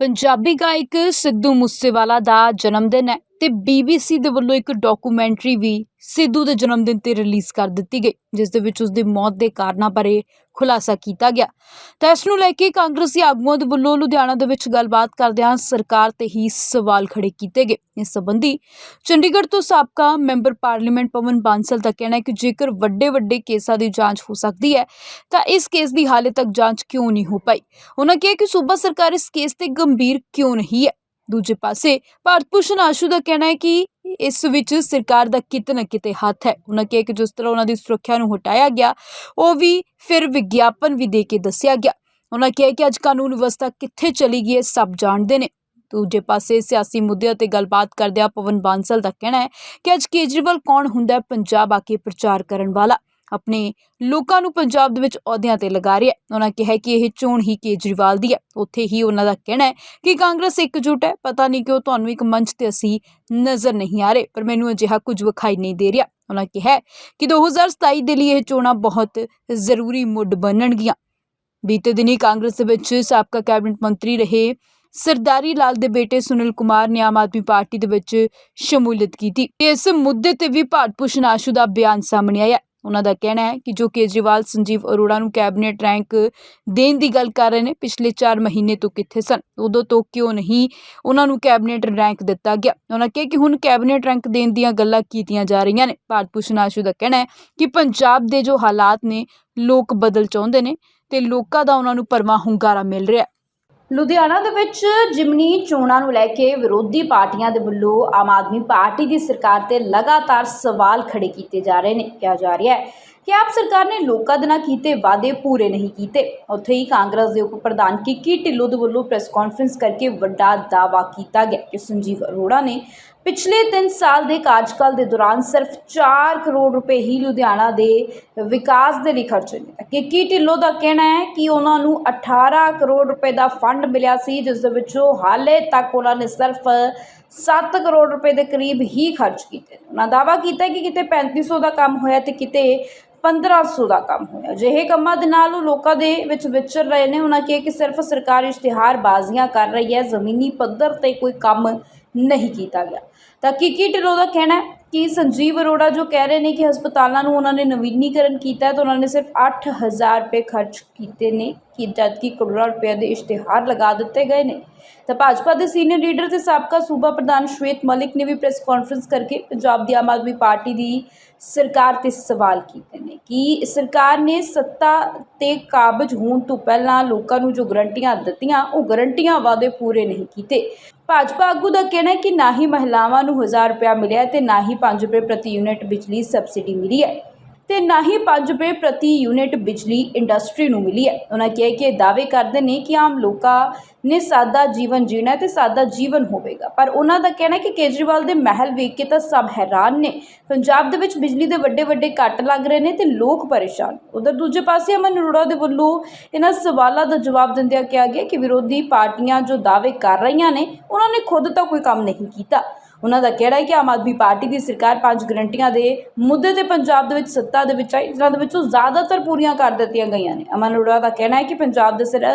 ਪੰਜਾਬੀ ਗਾਇਕ ਸਿੱਧੂ ਮੂਸੇਵਾਲਾ ਦਾ ਜਨਮ ਦਿਨ ਹੈ। ਤੇ BBC ਦੇ ਵੱਲੋਂ ਇੱਕ ਡਾਕੂਮੈਂਟਰੀ ਵੀ ਸਿੱਧੂ ਦੇ ਜਨਮ ਦਿਨ ਤੇ ਰਿਲੀਜ਼ ਕਰ ਦਿੱਤੀ ਗਈ, ਜਿਸ ਦੇ ਵਿੱਚ ਉਸ ਦੀ ਮੌਤ ਦੇ ਕਾਰਨਾਂ ਬਾਰੇ ਖੁਲਾਸਾ ਕੀਤਾ ਗਿਆ। ਤਾਂ ਇਸ ਨੂੰ ਲੈ ਕੇ ਕਾਂਗਰਸੀ ਆਗੂਆਂ ਦੇ ਵੱਲੋਂ ਲੁਧਿਆਣਾ ਦੇ ਵਿੱਚ ਗੱਲਬਾਤ ਕਰਦਿਆਂ ਸਰਕਾਰ ਤੇ ਹੀ ਸਵਾਲ ਖੜੇ ਕੀਤੇ ਗਏ। ਇਸ ਸੰਬੰਧੀ ਚੰਡੀਗੜ੍ਹ ਤੋਂ ਸਾਬਕਾ ਮੈਂਬਰ ਪਾਰਲੀਮੈਂਟ ਪਵਨ ਬਾਂਸਲ ਦਾ ਕਹਿਣਾ ਹੈ ਕਿ ਜੇਕਰ ਵੱਡੇ ਵੱਡੇ ਕੇਸਾਂ ਦੀ ਜਾਂਚ ਹੋ ਸਕਦੀ ਹੈ, ਤਾਂ ਇਸ ਕੇਸ ਦੀ ਹਾਲੇ ਤੱਕ ਜਾਂਚ ਕਿਉਂ ਨਹੀਂ ਹੋ ਪਾਈ? ਉਹਨਾਂ ਕਿਹਾ ਕਿ ਸੂਬਾ ਸਰਕਾਰ ਇਸ ਕੇਸ ਤੇ ਗੰਭੀਰ ਕਿਉਂ ਨਹੀਂ ਹੈ। ਦੂਜੇ ਪਾਸੇ, ਭਾਰਤ ਭੂਸ਼ਣ ਆਸ਼ੂ ਦਾ ਕਹਿਣਾ ਹੈ ਕਿ ਇਸ ਵਿੱਚ ਸਰਕਾਰ ਦਾ ਕਿਤੇ ਨਾ ਕਿਤੇ ਹੱਥ ਹੈ। ਉਹਨਾਂ ਕਿਹਾ ਕਿ ਜਿਸ ਤਰ੍ਹਾਂ ਉਹਨਾਂ ਦੀ ਸੁਰੱਖਿਆ ਨੂੰ ਹਟਾਇਆ ਗਿਆ, ਉਹ ਵੀ ਫਿਰ ਵਿਗਿਆਪਨ ਵੀ ਦੇ ਕੇ ਦੱਸਿਆ ਗਿਆ। ਉਹਨਾਂ ਕਿਹਾ ਕਿ ਅੱਜ ਕਾਨੂੰਨ ਵਿਵਸਥਾ ਕਿੱਥੇ ਚਲੀ ਗਈ ਹੈ, ਸਭ ਜਾਣਦੇ ਨੇ। ਦੂਜੇ ਪਾਸੇ ਸਿਆਸੀ ਮੁੱਦਿਆਂ ਤੇ ਗੱਲਬਾਤ ਕਰਦਿਆਂ ਪਵਨ ਬਾਂਸਲ ਦਾ ਕਹਿਣਾ ਹੈ ਕਿ ਅੱਜ ਕੇਜਰੀਵਾਲ ਕੌਣ ਹੁੰਦਾ ਹੈ, ਪੰਜਾਬ ਆ ਕੇ ਪ੍ਰਚਾਰ ਕਰਨ ਵਾਲਾ। ਆਪਣੇ ਲੋਕਾਂ ਨੂੰ ਪੰਜਾਬ ਦੇ ਵਿੱਚ ਅਹੁਦਿਆਂ ਤੇ ਲਗਾ ਰਿਹਾ ਹੈ। ਉਹਨਾਂ ਕਿਹਾ ਕਿ ਇਹ ਚੋਣ ਹੀ ਕੇਜਰੀਵਾਲ ਦੀ ਹੈ। ਉੱਥੇ ਹੀ ਉਹਨਾਂ ਦਾ ਕਹਿਣਾ ਹੈ ਕਿ ਕਾਂਗਰਸ ਇਕਜੁੱਟ ਹੈ। ਪਤਾ ਨਹੀਂ ਕਿਉਂ ਤੁਹਾਨੂੰ ਇੱਕ ਮੰਚ ਤੇ ਅਸੀਂ ਨਜ਼ਰ ਨਹੀਂ ਆ ਰਹੇ, ਪਰ ਮੈਨੂੰ ਅਜਿਹਾ ਕੁਝ ਵਿਖਾਈ ਨਹੀਂ ਦੇ ਰਿਹਾ। ਉਹਨਾਂ ਕਿਹਾ ਹੈ ਕਿ 2027 ਦੇ ਲਈ ਇਹ ਚੋਣਾਂ ਬਹੁਤ ਜ਼ਰੂਰੀ ਮੁੱਢ ਬਣਨਗੀਆਂ। ਬੀਤੇ ਦਿਨੀ ਕਾਂਗਰਸ ਦੇ ਵਿੱਚ ਸਾਬਕਾ ਕੈਬਨਿਟ ਮੰਤਰੀ ਰਹੇ ਸਰਦਾਰੀ ਲਾਲ ਦੇ ਬੇਟੇ ਸੁਨੀਲ ਕੁਮਾਰ ਨੇ ਆਮ ਆਦਮੀ ਪਾਰਟੀ ਦੇ ਵਿੱਚ ਸ਼ਮੂਲੀਅਤ ਕੀਤੀ। ਇਸ ਮੁੱਦੇ ਤੇ ਵੀ ਭਾਰਤ ਭੂਸ਼ਣ ਆਸ਼ੂ ਦਾ ਬਿਆਨ ਸਾਹਮਣੇ ਆਇਆ ਉਹਨਾਂ ਦਾ ਕਹਿਣਾ ਹੈ ਕਿ ਜੋ ਕੇਜਰੀਵਾਲ, ਸੰਜੀਵ ਅਰੋੜਾ ਨੂੰ ਕੈਬਨਿਟ ਰੈਂਕ ਦੇਣ ਦੀ ਗੱਲ ਕਰ ਰਹੇ ਨੇ, ਪਿਛਲੇ 4 ਮਹੀਨੇ ਤੋਂ ਕਿੱਥੇ ਸਨ? ਉਦੋਂ ਤੋਂ ਕਿਉਂ ਨਹੀਂ ਉਹਨਾਂ ਨੂੰ ਕੈਬਨਿਟ ਰੈਂਕ ਦਿੱਤਾ ਗਿਆ? ਉਹਨਾਂ ਕਿਹਾ ਕਿ ਹੁਣ ਕੈਬਨਿਟ ਰੈਂਕ ਦੇਣ ਦੀਆਂ ਗੱਲਾਂ ਕੀਤੀਆਂ ਜਾ ਰਹੀਆਂ ਨੇ। ਭਾਰਤ ਭੂਸ਼ਣ ਆਸ਼ੂ ਦਾ ਕਹਿਣਾ ਹੈ ਕਿ ਪੰਜਾਬ ਦੇ ਜੋ ਹਾਲਾਤ ਨੇ, ਲੋਕ ਬਦਲ ਚਾਹੁੰਦੇ ਨੇ ਤੇ ਲੋਕਾਂ ਦਾ ਉਹਨਾਂ ਨੂੰ ਪਰਮਾ ਹੁੰਗਾਰਾ ਮਿਲ ਰਿਹਾ ਲੁਧਿਆਣਾ ਦੇ ਵਿੱਚ ਜਿਮਨੀ ਚੋਣਾਂ ਨੂੰ ਲੈ ਕੇ ਵਿਰੋਧੀ ਪਾਰਟੀਆਂ ਦੇ ਵੱਲੋਂ ਆਮ ਆਦਮੀ ਪਾਰਟੀ ਦੀ ਸਰਕਾਰ ਤੇ ਲਗਾਤਾਰ ਸਵਾਲ ਖੜੇ ਕੀਤੇ ਜਾ ਰਹੇ ਨੇ, ਕਿਹਾ ਜਾ ਰਿਹਾ ਹੈ ਕਿ ਆਪ ਸਰਕਾਰ ਨੇ ਲੋਕਾਂ ਦੇ ਨਾਲ ਕੀਤੇ ਵਾਅਦੇ ਪੂਰੇ ਨਹੀਂ ਕੀਤੇ। ਉੱਥੇ ਹੀ ਕਾਂਗਰਸ ਦੇ ਉਪ ਪ੍ਰਧਾਨ ਕਿੱਕੀ ਢਿੱਲੋਂ ਦੇ ਵੱਲੋਂ ਪ੍ਰੈਸ ਕਾਨਫਰੰਸ ਕਰਕੇ ਵੱਡਾ ਦਾਅਵਾ ਕੀਤਾ ਗਿਆ ਕਿ ਸੰਜੀਵ ਅਰੋੜਾ ਨੇ ਪਿਛਲੇ 3 ਸਾਲ ਦੇ ਕਾਰਜਕਾਲ ਦੇ ਦੌਰਾਨ ਸਿਰਫ 4 ਕਰੋੜ ਰੁਪਏ ਹੀ ਲੁਧਿਆਣਾ ਦੇ ਵਿਕਾਸ ਦੇ ਲਈ ਖਰਚੇ ਨੇ। ਕੀ ਢਿੱਲੋਂ ਦਾ ਕਹਿਣਾ ਹੈ ਕਿ ਉਹਨਾਂ ਨੂੰ 18 ਕਰੋੜ ਰੁਪਏ ਦਾ ਫੰਡ ਮਿਲਿਆ ਸੀ, ਜਿਸ ਦੇ ਵਿੱਚੋਂ ਹਾਲੇ ਤੱਕ ਉਹਨਾਂ ਨੇ ਸਿਰਫ 7 ਕਰੋੜ ਰੁਪਏ ਦੇ ਕਰੀਬ ਹੀ ਖਰਚ ਕੀਤੇ ਨੇ। ਉਹਨਾਂ ਦਾਅਵਾ ਕੀਤਾ ਕਿ ਕਿਤੇ 3500 ਦਾ ਕੰਮ ਹੋਇਆ ਤੇ ਕਿਤੇ 1500 ਦਾ ਕੰਮ ਹੋਇਆ। ਜਿਹੇ ਕੰਮਾਂ ਦੇ ਨਾਲ ਉਹ ਲੋਕਾਂ ਦੇ ਵਿੱਚ ਵਿਚਰ ਰਹੇ ਨੇ। ਉਹਨਾਂ ਕਿਹਾ ਕਿ ਸਿਰਫ ਸਰਕਾਰ ਇਸ਼ਤਿਹਾਰਬਾਜ਼ੀਆਂ ਕਰ ਰਹੀ ਹੈ, ਜ਼ਮੀਨੀ ਪੱਧਰ ਤੇ ਕੋਈ ਕੰਮ ਨਹੀਂ ਕੀਤਾ ਗਿਆ। ਤਾਂ ਕਿਕੀ ਢਿੱਲੋਂ ਦਾ ਕਹਿਣਾ ਹੈ ਕਿ ਸੰਜੀਵ ਅਰੋੜਾ ਜੋ ਕਹਿ ਰਹੇ ਨੇ ਕਿ ਹਸਪਤਾਲਾਂ ਨੂੰ ਉਹਨਾਂ ਨੇ ਨਵੀਨੀਕਰਨ ਕੀਤਾ ਤਾਂ ਉਹਨਾਂ ਨੇ ਸਿਰਫ 8000 ਰੁਪਏ ਖਰਚ ਕੀਤੇ ਨੇ, ਕਿ ਜਦਕਿ ਕਰੋੜਾਂ ਰੁਪਏ ਦੇ ਇਸ਼ਤਿਹਾਰ ਲਗਾ ਦਿੱਤੇ ਗਏ ਨੇ। ਤਾਂ ਭਾਜਪਾ ਦੇ ਸੀਨੀਅਰ ਲੀਡਰ ਤੇ ਸਾਬਕਾ ਸੂਬਾ ਪ੍ਰਧਾਨ ਸ਼ਵੇਤ ਮਲਿਕ ਨੇ ਵੀ ਪ੍ਰੈਸ ਕਾਨਫਰੰਸ ਕਰਕੇ ਪੰਜਾਬ ਦੀ ਆਮ ਆਦਮੀ ਪਾਰਟੀ ਦੀ ਸਰਕਾਰ ਤੇ ਸਵਾਲ ਕੀਤੇ ਨੇ ਕਿ ਸਰਕਾਰ ਨੇ ਸੱਤਾ ਤੇ ਕਾਬਜ ਹੋਣ ਤੋਂ ਪਹਿਲਾਂ ਲੋਕਾਂ ਨੂੰ ਜੋ ਗਰੰਟੀਆਂ ਦਿੱਤੀਆਂ, ਉਹ ਗਰੰਟੀਆਂ ਵਾਅਦੇ ਪੂਰੇ ਨਹੀਂ ਕੀਤੇ। ਭਾਜਪਾ ਆਗੂ ਦਾ ਕਹਿਣਾ ਹੈ ਕਿ ਨਾ ਹੀ ਮਹਿਲਾਵਾਂ ਨੂੰ 1000 ਰੁਪਇਆ ਮਿਲਿਆ ਤੇ ਨਾ ਹੀ 5 ਰੁਪਏ ਪ੍ਰਤੀ ਯੂਨਿਟ ਬਿਜਲੀ ਸਬਸਿਡੀ ਮਿਲੀ ਹੈ। ਤੇ ਨਾ ਹੀ 5 ਰੁਪਏ ਪ੍ਰਤੀ ਯੂਨਿਟ ਬਿਜਲੀ ਇੰਡਸਟਰੀ ਨੂੰ ਮਿਲੀ ਹੈ। ਉਹਨਾਂ ਕਿਹਾ ਕਿ ਇਹ ਦਾਅਵੇ ਕਰਦੇ ਨੇ ਕਿ ਆਮ ਲੋਕਾਂ ਨੇ ਸਾਦਾ ਜੀਵਨ ਜੀਣਾ ਹੈ ਤੇ ਸਾਦਾ ਜੀਵਨ ਹੋਵੇਗਾ। ਪਰ ਉਹਨਾਂ ਦਾ ਕਹਿਣਾ ਹੈ ਕਿ ਕੇਜਰੀਵਾਲ ਦੇ ਮਹਿਲ ਵੇਖ ਕੇ ਤਾਂ ਸਭ ਹੈਰਾਨ ਨੇ। ਪੰਜਾਬ ਦੇ ਵਿੱਚ ਬਿਜਲੀ ਦੇ ਵੱਡੇ ਵੱਡੇ ਕੱਟ ਲੱਗ ਰਹੇ ਨੇ ਤੇ ਲੋਕ ਪਰੇਸ਼ਾਨ। ਉਧਰ ਦੂਜੇ ਪਾਸੇ ਅਮਨ ਅਰੋੜਾ ਦੇ ਵੱਲੋਂ ਇਹਨਾਂ ਸਵਾਲਾਂ ਦਾ ਜਵਾਬ ਦਿੰਦਿਆਂ ਕਿਹਾ ਗਿਆ ਕਿ ਵਿਰੋਧੀ ਪਾਰਟੀਆਂ ਜੋ ਦਾਅਵੇ ਕਰ ਰਹੀਆਂ ਨੇ ਉਹਨਾਂ ਨੇ ਖੁਦ ਤਾਂ ਕੋਈ ਕੰਮ ਨਹੀਂ ਕੀਤਾ। ਉਹਨਾਂ ਦਾ ਕਹਿਣਾ ਹੈ ਕਿ ਆਮ ਆਦਮੀ ਪਾਰਟੀ ਦੀ ਸਰਕਾਰ ਪੰਜ ਗਰੰਟੀਆਂ ਦੇ ਮੁੱਦੇ ਤੇ ਪੰਜਾਬ ਦੇ ਵਿੱਚ ਸੱਤਾ ਦੇ ਵਿੱਚ ਆਈ, ਜਿਨ੍ਹਾਂ ਦੇ ਵਿੱਚੋਂ ਜ਼ਿਆਦਾਤਰ ਪੂਰੀਆਂ ਕਰ ਦਿੱਤੀਆਂ ਗਈਆਂ ਨੇ। ਅਮਨ ਅਰੋੜਾ ਦਾ ਕਹਿਣਾ ਹੈ ਕਿ ਪੰਜਾਬ ਦੇ ਸਿਰ,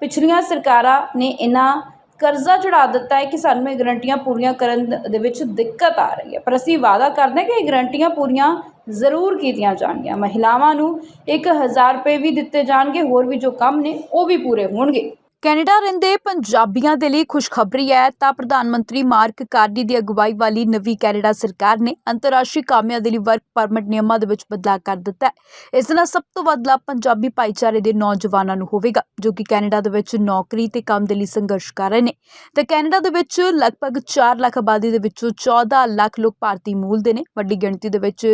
ਪਿਛਲੀਆਂ ਸਰਕਾਰਾਂ ਨੇ ਇਹਨਾਂ ਕਰਜ਼ਾ ਚੜਾ ਦਿੱਤਾ ਹੈ ਕਿ ਸਾਨੂੰ ਇਹ ਗਰੰਟੀਆਂ ਪੂਰੀਆਂ ਕਰਨ ਦੇ ਵਿੱਚ ਦਿੱਕਤ ਆ ਰਹੀ ਹੈ। ਪਰ ਅਸੀਂ ਵਾਅਦਾ ਕਰਦੇ ਹਾਂ ਕਿ ਇਹ ਗਰੰਟੀਆਂ ਪੂਰੀਆਂ ਜ਼ਰੂਰ ਕੀਤੀਆਂ ਜਾਣਗੀਆਂ। ਮਹਿਲਾਵਾਂ ਨੂੰ 1000 ਰੁਪਏ ਵੀ ਦਿੱਤੇ ਜਾਣਗੇ, ਹੋਰ ਵੀ ਜੋ ਕੰਮ ਨੇ ਉਹ ਵੀ ਪੂਰੇ ਹੋਣਗੇ। ਕੈਨੇਡਾ ਰਹਿੰਦੇ ਪੰਜਾਬੀਆਂ ਦੇ ਲਈ ਖੁਸ਼ਖਬਰੀ ਹੈ ਤਾਂ ਪ੍ਰਧਾਨ ਮੰਤਰੀ ਮਾਰਕ ਕਾਰਡੀ ਦੀ ਅਗਵਾਈ ਵਾਲੀ ਨਵੀਂ ਕੈਨੇਡਾ ਸਰਕਾਰ ਨੇ ਅੰਤਰਰਾਸ਼ਟਰੀ ਕਾਮਿਆਂ ਦੇ ਲਈ ਵਰਕ ਪਰਮਿਟ ਨਿਯਮਾਂ ਦੇ ਵਿੱਚ ਬਦਲਾਅ ਕਰ ਦਿੱਤਾ ਹੈ। ਇਸ ਨਾਲ ਸਭ ਤੋਂ ਵੱਧ ਲਾਭ ਪੰਜਾਬੀ ਭਾਈਚਾਰੇ ਦੇ ਨੌਜਵਾਨਾਂ ਨੂੰ ਹੋਵੇਗਾ, ਜੋ ਕਿ ਕੈਨੇਡਾ ਦੇ ਵਿੱਚ ਨੌਕਰੀ ਤੇ ਕੰਮ ਦੇ ਲਈ ਸੰਘਰਸ਼ ਕਰ ਰਹੇ ਨੇ। ਤੇ ਕੈਨੇਡਾ ਦੇ ਵਿੱਚ ਲਗਭਗ 4 ਲੱਖ ਆਬਾਦੀ ਦੇ ਵਿੱਚੋਂ 14 ਲੱਖ ਲੋਕ ਭਾਰਤੀ ਮੂਲ ਦੇ ਨੇ। ਵੱਡੀ ਗਿਣਤੀ ਦੇ ਵਿੱਚ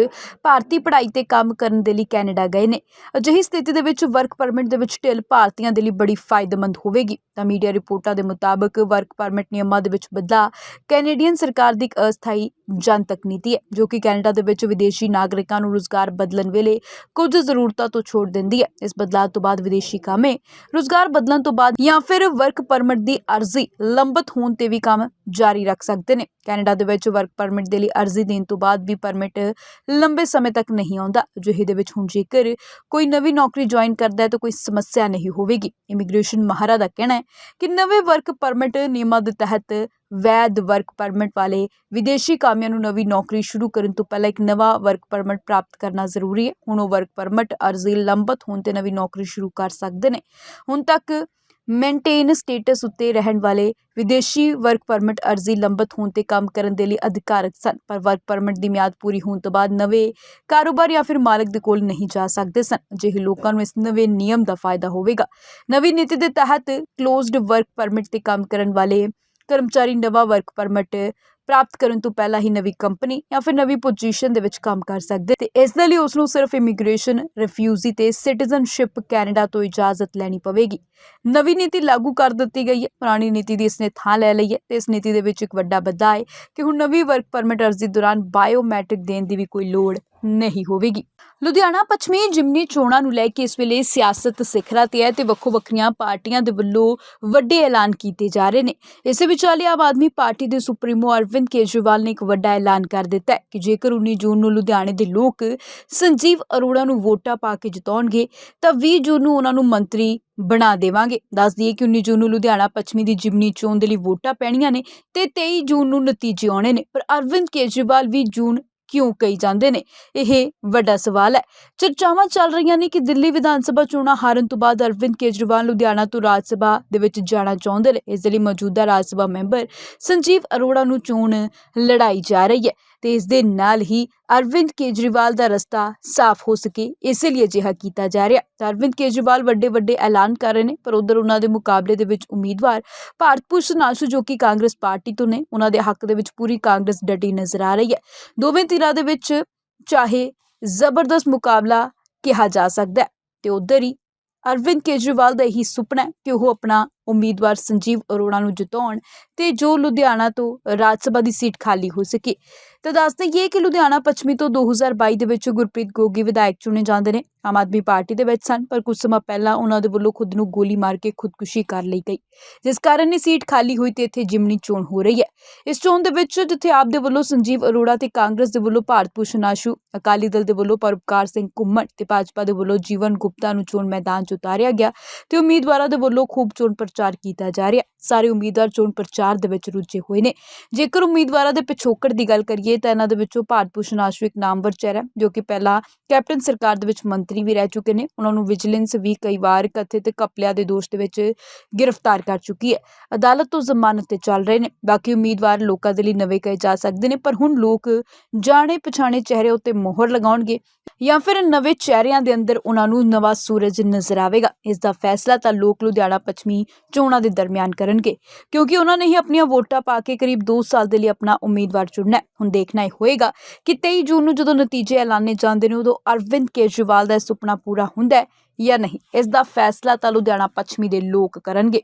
ਭਾਰਤੀ ਪੜ੍ਹਾਈ ਤੇ ਕੰਮ ਕਰਨ ਦੇ ਲਈ ਕੈਨੇਡਾ ਗਏ ਨੇ। ਅਜਿਹੀ ਸਥਿਤੀ ਦੇ ਵਿੱਚ ਵਰਕ ਪਰਮਿਟ ਦੇ ਵਿੱਚ ਢਿੱਲ ਭਾਰਤੀਆਂ ਦੇ ਲਈ ਬੜੀ ਫਾਇਦੇਮੰਦ ਹੋਵੇ ਹੋਵੇਗੀ, ਤਾਂ ਮੀਡੀਆ ਰਿਪੋਰਟਾਂ ਦੇ ਮੁਤਾਬਕ ਵਰਕ ਪਰਮਿਟ ਨਿਯਮਾਂ ਦੇ ਵਿੱਚ ਬਦਲਾਅ ਕੈਨੇਡੀਅਨ ਸਰਕਾਰ ਦੀ ਇੱਕ ਅਸਥਾਈ ਜਨਤਕ ਨੀਤੀ ਹੈ, ਜੋ ਕਿ ਕੈਨੇਡਾ ਦੇ ਵਿੱਚ ਵਿਦੇਸ਼ੀ ਨਾਗਰਿਕਾਂ ਨੂੰ ਰੁਜ਼ਗਾਰ ਬਦਲਣ ਵੇਲੇ ਕੁਝ ਜ਼ਰੂਰਤਾਂ ਤੋਂ ਛੋੜ ਦਿੰਦੀ ਹੈ। ਇਸ ਬਦਲਾਅ ਤੋਂ ਬਾਅਦ ਵਿਦੇਸ਼ੀ ਕਾਮੇ ਰੁਜ਼ਗਾਰ ਬਦਲਣ ਤੋਂ ਬਾਅਦ ਜਾਂ ਫਿਰ ਵਰਕ ਪਰਮਿਟ ਦੀ ਅਰਜ਼ੀ ਲੰਬਤ ਹੋਣ ਤੇ ਵੀ ਕੰਮ ਜਾਰੀ ਰੱਖ ਸਕਦੇ ਨੇ। ਕੈਨੇਡਾ ਦੇ ਵਿੱਚ ਵਰਕ ਪਰਮਿਟ ਦੇ ਲਈ ਅਰਜ਼ੀ ਦੇਣ ਤੋਂ ਬਾਅਦ ਵੀ ਪਰਮਿਟ ਲੰਬੇ ਸਮੇਂ ਤੱਕ ਨਹੀਂ ਆਉਂਦਾ। ਅਜਿਹੇ ਦੇ ਵਿੱਚ ਹੁਣ ਜੇਕਰ ਕੋਈ ਨਵੀਂ ਨੌਕਰੀ ਜੁਆਇਨ ਕਰਦਾ ਹੈ ਤਾਂ ਕੋਈ ਸਮੱਸਿਆ ਨਹੀਂ ਹੋਵੇਗੀ। ਇਮੀਗ੍ਰੇਸ਼ਨ ਮਾਹਰਾਂ ਦਾ ਕਹਿਣਾ ਹੈ ਕਿ ਨਵੇਂ ਵਰਕ ਪਰਮਿਟ ਨਿਯਮਾਂ ਦੇ ਤਹਿਤ ਵੈਧ ਵਰਕ ਪਰਮਿਟ ਵਾਲੇ ਵਿਦੇਸ਼ੀ ਕਾਮਿਆਂ ਨੂੰ ਨਵੀਂ ਨੌਕਰੀ ਸ਼ੁਰੂ ਕਰਨ ਤੋਂ ਪਹਿਲਾਂ ਇੱਕ ਨਵਾਂ ਵਰਕ ਪਰਮਿਟ ਪ੍ਰਾਪਤ ਕਰਨਾ ਜ਼ਰੂਰੀ ਹੈ। ਹੁਣ ਉਹ ਵਰਕ ਪਰਮਿਟ ਅਰਜ਼ੀ ਲੰਬਤ ਹੋਣ ਤੇ ਨਵੀਂ ਨੌਕਰੀ ਸ਼ੁਰੂ ਕਰ ਸਕਦੇ ਨੇ। ਹੁਣ ਤੱਕ ਮੇਨਟੇਨ ਸਟੇਟਸ ਉੱਤੇ ਰਹਿਣ ਵਾਲੇ ਵਿਦੇਸ਼ੀ ਵਰਕ ਪਰਮਿਟ ਅਰਜ਼ੀ ਲੰਬਤ ਹੋਣ ਤੇ ਕੰਮ ਕਰਨ ਦੇ ਲਈ ਅਧਿਕਾਰਕ ਸਨ, ਪਰ ਵਰਕ ਪਰਮਿਟ ਦੀ ਮਿਆਦ ਪੂਰੀ ਹੋਣ ਤੋਂ ਬਾਅਦ ਨਵੇਂ ਕਾਰੋਬਾਰ ਜਾਂ ਫਿਰ ਮਾਲਕ ਦੇ ਕੋਲ ਨਹੀਂ ਜਾ ਸਕਦੇ ਸਨ। ਅਜਿਹੇ ਲੋਕਾਂ ਨੂੰ ਇਸ ਨਵੇਂ ਨਿਯਮ ਦਾ ਫਾਇਦਾ ਹੋਵੇਗਾ। ਨਵੀਂ ਨੀਤੀ ਦੇ ਤਹਿਤ ਕਲੋਜ਼ਡ ਵਰਕ ਪਰਮਿਟ ਤੇ ਕੰਮ ਕਰਨ ਵਾਲੇ ਕਰਮਚਾਰੀ ਨਵਾਂ ਵਰਕ ਪਰਮਿਟ ਪ੍ਰਾਪਤ ਕਰਨ ਤੋਂ ਪਹਿਲਾਂ ਹੀ ਨਵੀਂ ਕੰਪਨੀ ਜਾਂ ਫਿਰ ਨਵੀਂ ਪੋਜੀਸ਼ਨ ਦੇ ਵਿੱਚ ਕੰਮ ਕਰ ਸਕਦੇ ਤੇ ਇਸ ਦੇ ਲਈ ਉਸ ਨੂੰ ਸਿਰਫ ਇਮੀਗ੍ਰੇਸ਼ਨ ਰਿਫਿਊਜੀ ਤੇ ਸਿਟੀਜ਼ਨਸ਼ਿਪ ਕੈਨੇਡਾ ਤੋਂ ਇਜਾਜ਼ਤ ਲੈਣੀ ਪਵੇਗੀ। ਨਵੀਂ ਨੀਤੀ ਲਾਗੂ ਕਰ ਦਿੱਤੀ ਗਈ ਹੈ, ਪੁਰਾਣੀ ਨੀਤੀ ਦੀ ਇਸਨੇ ਥਾਂ ਲੈ ਲਈ ਹੈ ਤੇ ਇਸ ਨੀਤੀ ਦੇ ਵਿੱਚ ਇੱਕ ਵੱਡਾ ਬਦਲਾਅ ਹੈ ਕਿ ਹੁਣ ਨਵੀਂ ਵਰਕ ਪਰਮਿਟ ਅਰਜ਼ੀ ਦੌਰਾਨ ਬਾਇਓਮੈਟ੍ਰਿਕ ਦੇਣ ਦੀ ਵੀ ਕੋਈ ਲੋੜ ਨਹੀਂ ਹੋਵੇਗੀ। ਲੁਧਿਆਣਾ ਪੱਛਮੀ ਜਿਮਨੀ ਚੋਣਾਂ ਨੂੰ ਲੈ ਕੇ ਇਸ ਵੇਲੇ ਸਿਆਸਤ ਸਿਖਰਾਂ ਤੇ ਹੈ ਤੇ ਵੱਖੋ ਵੱਖਰੀਆਂ ਪਾਰਟੀਆਂ ਦੇ ਵੱਲੋਂ ਵੱਡੇ ਐਲਾਨ ਕੀਤੇ ਜਾ ਰਹੇ ਨੇ। ਇਸੇ ਵਿਚਾਲੇ ਆਮ ਆਦਮੀ ਪਾਰਟੀ ਦੇ ਸੁਪਰੀਮੋ ਅਰਵਿੰਦ ਕੇਜਰੀਵਾਲ ਨੇ ਇੱਕ ਵੱਡਾ ਐਲਾਨ ਕਰ ਦਿੱਤਾ ਹੈ ਕਿ ਜੇਕਰ 19 ਜੂਨ ਨੂੰ ਲੁਧਿਆਣੇ ਦੇ ਲੋਕ ਸੰਜੀਵ ਅਰੋੜਾ ਨੂੰ ਵੋਟਾਂ ਪਾ ਕੇ ਜਿਤਾਉਣਗੇ, ਤਾਂ 20 ਜੂਨ ਨੂੰ ਉਹਨਾਂ ਨੂੰ ਮੰਤਰੀ ਬਣਾ ਦੇਵਾਂਗੇ। ਦੱਸ ਦਈਏ ਕਿ 19 ਜੂਨ ਨੂੰ ਲੁਧਿਆਣਾ ਪੱਛਮੀ ਦੀ ਜਿਮਨੀ ਚੋਣ ਦੇ ਲਈ ਵੋਟਾਂ ਪੈਣੀਆਂ ਨੇ ਤੇ 23 ਜੂਨ ਨੂੰ ਨਤੀਜੇ ਆਉਣੇ ਨੇ। ਪਰ ਅਰਵਿੰਦ ਕੇਜਰੀਵਾਲ 20 ਜੂਨ ਕਿਉਂ ਕਹੀ ਜਾਂਦੇ ਨੇ? ਇਹ ਵੱਡਾ ਸਵਾਲ ਹੈ। ਚਰਚਾਵਾਂ ਚੱਲ ਰਹੀਆਂ ਨੇ ਕਿ ਦਿੱਲੀ ਵਿਧਾਨ ਸਭਾ ਚੋਣਾਂ ਹਾਰਨ ਤੋਂ ਬਾਅਦ ਅਰਵਿੰਦ ਕੇਜਰੀਵਾਲ ਲੁਧਿਆਣਾ ਤੋਂ ਰਾਜ ਸਭਾ ਦੇ ਵਿੱਚ ਜਾਣਾ ਚਾਹੁੰਦੇ ਨੇ। ਇਸ ਦੇ ਲਈ ਮੌਜੂਦਾ ਰਾਜ ਸਭਾ ਮੈਂਬਰ ਸੰਜੀਵ ਅਰੋੜਾ ਨੂੰ ਚੋਣ ਲੜਾਈ ਜਾ ਰਹੀ ਹੈ। ਤੇ ਇਸ ਦੇ ਨਾਲ ਹੀ ਅਰਵਿੰਦ ਕੇਜਰੀਵਾਲ ਦਾ ਰਸਤਾ ਸਾਫ਼ ਹੋ ਸਕੇ, ਇਸੇ ਲਈ ਅਜਿਹਾ ਕੀਤਾ ਜਾ ਰਿਹਾ। ਤਾਂ ਅਰਵਿੰਦ ਕੇਜਰੀਵਾਲ ਵੱਡੇ ਵੱਡੇ ਐਲਾਨ ਕਰ ਰਹੇ ਨੇ, ਪਰ ਉਧਰ ਉਹਨਾਂ ਦੇ ਮੁਕਾਬਲੇ ਦੇ ਵਿੱਚ ਉਮੀਦਵਾਰ ਭਾਰਤ ਭੂਸ਼ਣ ਆਸ਼ੂ ਜੋ ਕਿ ਕਾਂਗਰਸ ਪਾਰਟੀ ਤੋਂ ਨੇ, ਉਹਨਾਂ ਦੇ ਹੱਕ ਦੇ ਵਿੱਚ ਪੂਰੀ ਕਾਂਗਰਸ ਡਟੀ ਨਜ਼ਰ ਆ ਰਹੀ ਹੈ। ਦੋਵੇਂ ਧਿਰਾਂ ਦੇ ਵਿੱਚ ਚਾਹੇ ਜ਼ਬਰਦਸਤ ਮੁਕਾਬਲਾ ਕਿਹਾ ਜਾ ਸਕਦਾ ਹੈ, ਤੇ ਉਧਰ ਹੀ ਅਰਵਿੰਦ ਕੇਜਰੀਵਾਲ ਦਾ ਇਹੀ ਸੁਪਨਾ ਹੈ ਕਿ ਉਹ ਆਪਣਾ ਉਮੀਦਵਾਰ ਸੰਜੀਵ ਅਰੋੜਾ ਨੂੰ ਜਿਤਾਉਣ ਤੇ ਜੋ ਲੁਧਿਆਣਾ ਤੋਂ ਰਾਜ ਸਭਾ ਦੀ ਸੀਟ ਖਾਲੀ ਹੋ ਸਕੇ। ਤਾਂ ਦੱਸ ਦਈਏ ਕਿ ਲੁਧਿਆਣਾ ਪੱਛਮੀ ਤੋਂ 2022 ਦੇ ਵਿੱਚ ਗੁਰਪ੍ਰੀਤ ਗੋਗੀ ਵਿਧਾਇਕ ਚੁਣੇ ਜਾਂਦੇ ਨੇ। ਆਮ ਆਦਮੀ ਪਾਰਟੀ ਦੇ ਵਿੱਚ ਸਨ, ਪਰ ਕੁਝ ਸਮਾਂ ਪਹਿਲਾਂ ਉਹਨਾਂ ਦੇ ਵੱਲੋਂ ਖੁਦ ਨੂੰ ਗੋਲੀ ਮਾਰ ਕੇ ਖੁਦਕੁਸ਼ੀ ਕਰ ਲਈ ਗਈ। ਜਿਸ ਕਾਰਨ ਇਹ ਸੀਟ ਖਾਲੀ ਹੋਈ ਤੇ ਇੱਥੇ ਜਿਮਨੀ ਚੋਣ ਹੋ ਰਹੀ ਹੈ। ਇਸ ਚੋਣ ਦੇ ਵਿੱਚ ਜਿੱਥੇ ਆਪ ਦੇ ਵੱਲੋਂ ਸੰਜੀਵ ਅਰੋੜਾ ਤੇ ਕਾਂਗਰਸ ਦੇ ਵੱਲੋਂ ਭਾਰਤ ਭੂਸ਼ਣ ਆਸ਼ੂ, ਅਕਾਲੀ ਦਲ ਦੇ ਵੱਲੋਂ ਪਰਪਕਾਰ ਸਿੰਘ ਘੁੰਮਣ ਤੇ ਭਾਜਪਾ ਦੇ ਵੱਲੋਂ ਜੀਵਨ ਗੁਪਤਾ ਨੂੰ ਚੋਣ ਮੈਦਾਨ 'ਚ ਉਤਾਰਿਆ ਗਿਆ ਤੇ ਉਮੀਦਵਾਰਾਂ ਦੇ ਵੱਲੋਂ ਖੂਬ ਚੋਣ ਪ੍ਰਚਾਰ ਕੀਤਾ ਜਾ ਰਿਹਾ। ਸਾਰੇ ਉਮੀਦਵਾਰ ਚੋਣ ਪ੍ਰਚਾਰ ਦੇ ਵਿੱਚ ਰੁੱਝੇ ਹੋਏ ਨੇ। ਜੇਕਰ ਉਮੀਦਵਾਰਾਂ ਦੇ ਪਿਛੋਕੜ ਦੀ ਗੱਲ ਕਰੀਏ ਤਾਂ ਇਹਨਾਂ ਦੇ ਵਿੱਚੋਂ ਭਾਰਤ ਭੂਸ਼ਣ ਆਸ਼ੂ ਇੱਕ ਨਾਮਵਰ ਚਿਹਰਾ ਜੋ ਕਿ ਪਹਿਲਾਂ ਕੈਪਟਨ ਸਰਕਾਰ ਦੇ ਵਿੱਚ ਮੰਤਰੀ ਵੀ ਰਹਿ ਚੁੱਕੇ ਨੇ। ਉਹਨਾਂ ਨੂੰ ਵਿਜੀਲੈਂਸ ਵੀ ਕਈ ਵਾਰ ਕਥਿਤ ਕਪਲਿਆਂ ਦੇ ਦੋਸ਼ ਦੇ ਵਿੱਚ ਗ੍ਰਿਫਤਾਰ ਕਰ ਚੁੱਕੀ ਹੈ। ਅਦਾਲਤ ਤੋਂ ਜ਼ਮਾਨਤ ਤੇ ਚੱਲ ਰਹੇ ਨੇ। ਬਾਕੀ ਉਮੀਦਵਾਰ ਲੋਕਾਂ ਦੇ ਲਈ ਨਵੇਂ ਕਹੇ ਜਾ ਸਕਦੇ ਨੇ, ਪਰ ਹੁਣ ਲੋਕ ਜਾਣੇ ਪਛਾਣੇ ਚਿਹਰੇ ਉੱਤੇ ਮੋਹਰ ਲਗਾਉਣਗੇ। ਜਾਂ ਫਿਰ ਨਵੇਂ ਚਿਹਰਿਆਂ ਦੇ ਅੰਦਰ ਉਹਨਾਂ ਨੂੰ ਨਵਾਂ ਸੂਰਜ ਨਜ਼ਰ ਆਵੇਗਾ। ਇਸ ਦਾ ਫੈਸਲਾ ਤਾਂ ਲੋਕ ਲੁਧਿਆਣਾ, ਪੱਛਮੀ ਚੋਣਾਂ ਦੇ ਦਰਮਿਆਨ ਕਰਨਗੇ, ਕਿਉਂਕਿ ਉਹਨਾਂ ਨੇ ਹੀ ਆਪਣੀਆਂ ਵੋਟਾਂ ਪਾ ਕੇ ਕਰੀਬ 2 ਸਾਲ ਦੇ ਲਈ ਆਪਣਾ ਉਮੀਦਵਾਰ ਚੁਣਨਾ ਹੈ। ਹੁਣ ਦੇਖਣਾ ਇਹ ਹੋਏਗਾ ਕਿ 23 ਜੂਨ ਨੂੰ ਜਦੋਂ ਨਤੀਜੇ ਐਲਾਨੇ ਜਾਂਦੇ ਨੇ, ਉਦੋਂ ਅਰਵਿੰਦ ਕੇਜਰੀਵਾਲ ਦਾ ਇਹ ਸੁਪਨਾ ਪੂਰਾ ਹੁੰਦਾ ਹੈ ਜਾਂ ਨਹੀਂ? ਇਸ ਦਾ ਫੈਸਲਾ ਤਾਂ ਲੁਧਿਆਣਾ, ਪੱਛਮੀ ਦੇ ਲੋਕ ਕਰਨਗੇ।